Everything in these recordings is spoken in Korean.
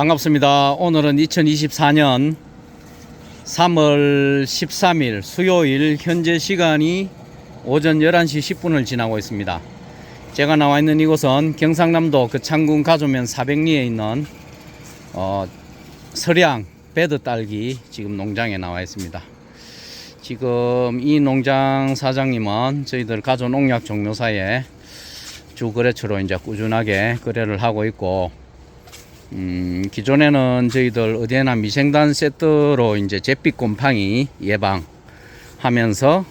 반갑습니다. 오늘은 2024년 3월 13일 수요일 현재 시간이 오전 11시 10분을 지나고 있습니다. 제가 나와 있는 이곳은 경상남도 그 창군 가조면 400리에 있는 어, 서량 베드 딸기 지금 농장에 나와 있습니다. 지금 이 농장 사장님은 저희들 가조 농약 종묘사에 주 거래처로 이제 꾸준하게 거래를 하고 있고 음, 기존에는 저희들 어디에나 미생단 세트로 이제 잿빛 곰팡이 예방하면서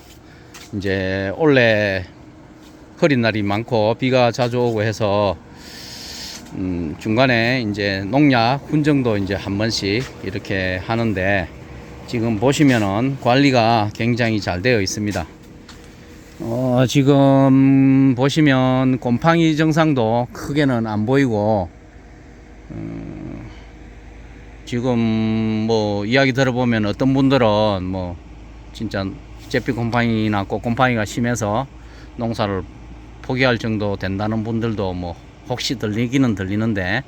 이제 원래 흐린 날이 많고 비가 자주 오고 해서 음, 중간에 이제 농약 훈정도 이제 한 번씩 이렇게 하는데 지금 보시면은 관리가 굉장히 잘 되어 있습니다. 어, 지금 보시면 곰팡이 증상도 크게는 안 보이고 음, 지금 뭐 이야기 들어보면 어떤 분들은 뭐 진짜 잿빛 곰팡이나 꽃곰팡이가 심해서 농사를 포기할 정도 된다는 분들도 뭐 혹시 들리기는 들리는데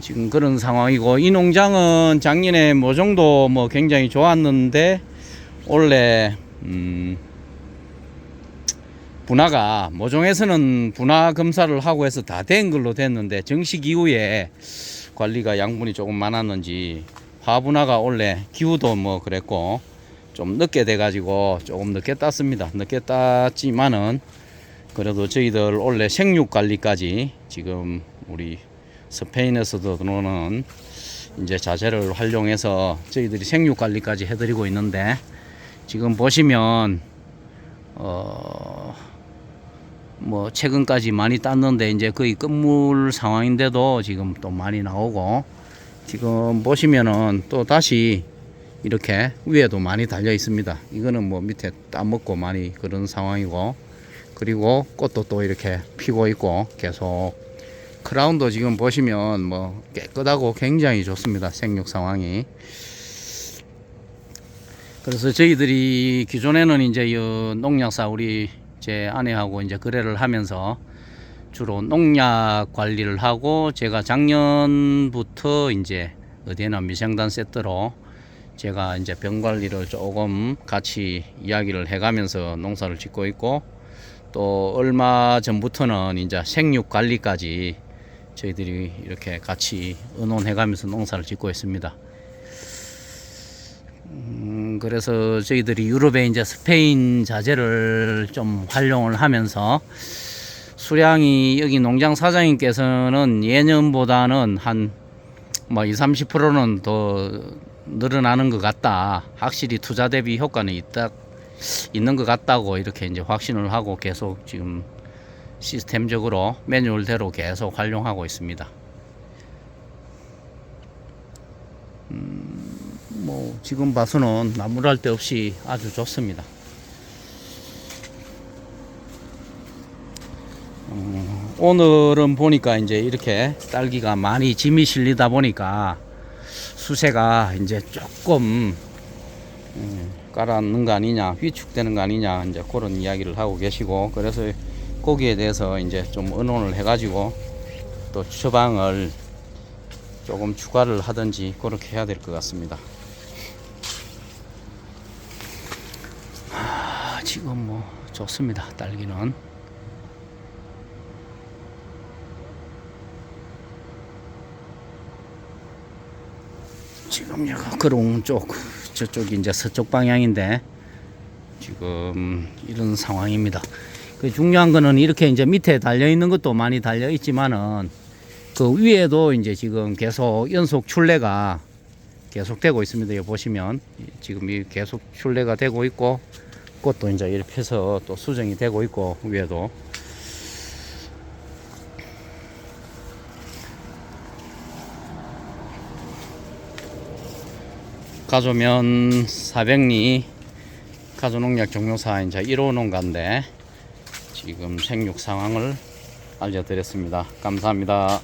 지금 그런 상황이고 이 농장은 작년에 모종도 뭐 굉장히 좋았는데 원래 음 분화가 모종에서는 분화 검사를 하고 해서 다 된 걸로 됐는데 정식 이후에 관리가 양분이 조금 많았는지 화분화가 원래 기후도 뭐 그랬고 좀 늦게 돼 가지고 조금 늦게 땄습니다. 늦게 땄지만은 그래도 저희들 원래 생육 관리까지 지금 우리 스페인에서도 들어오는 이제 자재를 활용해서 저희들이 생육 관리까지 해드리고 있는데 지금 보시면 어, 뭐 최근까지 많이 땄는데 이제 거의 끝물 상황인데도 지금 또 많이 나오고 지금 보시면은 또 다시 이렇게 위에도 많이 달려 있습니다. 이거는 뭐 밑에 따먹고 많이 그런 상황이고 그리고 꽃도 또 이렇게 피고 있고 계속 크라운도 지금 보시면 뭐 깨끗하고 굉장히 좋습니다. 생육 상황이. 그래서 저희들이 기존에는 이제 이 농약사 우리 제 아내하고 이제 거래를 하면서 주로 농약 관리를 하고 제가 작년부터 이제 어디에나 미생단 세트로 제가 이제 병 관리를 조금 같이 이야기를 해가면서 농사를 짓고 있고 또 얼마 전부터는 이제 생육 관리까지 저희들이 이렇게 같이 의논해가면서 농사를 짓고 있습니다. 음, 그래서 저희들이 유럽에 이제 스페인 자재를 좀 활용을 하면서 수량이 여기 농장 사장님께서는 예년보다는 한뭐 20, 30%는 더 늘어나는 것 같다. 확실히 투자 대비 효과는 있다, 있는 것 같다고 이렇게 이제 확신을 하고 계속 지금 시스템적으로 매뉴얼대로 계속 활용하고 있습니다. 뭐 지금 봐서는 나무랄 데 없이 아주 좋습니다. 어, 오늘은 보니까 이제 이렇게 딸기가 많이 짐이 실리다 보니까 수세가 이제 조금 음, 깔아앉는 거 아니냐 위축되는 거 아니냐 이제 그런 이야기를 하고 계시고 그래서 거기에 대해서 이제 좀 의논을 해가지고 또 처방을 조금 추가를 하든지 그렇게 해야 될 것 같습니다. 아, 지금 뭐 좋습니다. 딸기는. 지금 여기 그롱 쪽 저쪽이 이제 서쪽 방향인데 지금 이런 상황입니다. 그 중요한 거는 이렇게 이제 밑에 달려 있는 것도 많이 달려 있지만은 그 위에도 이제 지금 계속 연속 출래가 계속되고 있습니다. 여기 보시면 지금 이 계속 출래가 되고 있고 꽃도 이제 이렇게 해서 또 수정이 되고 있고 위에도 가조면 400리 가조농약 종료사 이제 1호 농가인데 지금 생육 상황을 알려드렸습니다. 감사합니다.